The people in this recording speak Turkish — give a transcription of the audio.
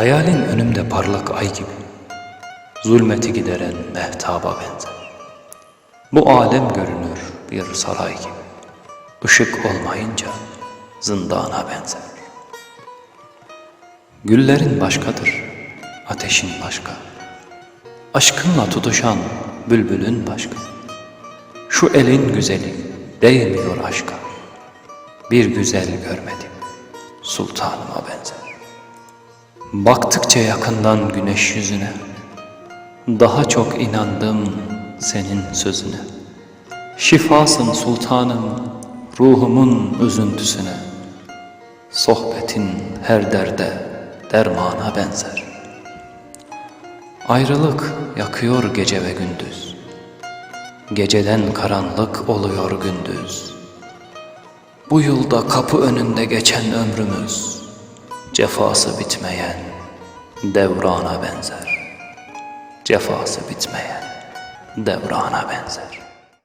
Hayalin önümde parlak ay gibi, zulmeti gideren mehtaba benzer. Bu alem görünür bir saray gibi, ışık olmayınca zindana benzer. Güllerin başkadır, ateşin başka. Aşkınla tutuşan bülbülün başka. Şu elin güzeli değmiyor aşka. Bir güzel görmedim, sultanıma benzer. Baktıkça yakından güneş yüzüne, daha çok inandım senin sözüne. Şifasın sultanım, ruhumun üzüntüsüne. Sohbetin her derde dermana benzer. Ayrılık yakıyor gece ve gündüz. Geceden karanlık oluyor gündüz. Bu yılda kapı önünde geçen ömrümüz cefası bitmeyen devrana benzer. Cefası bitmeyen devrana benzer.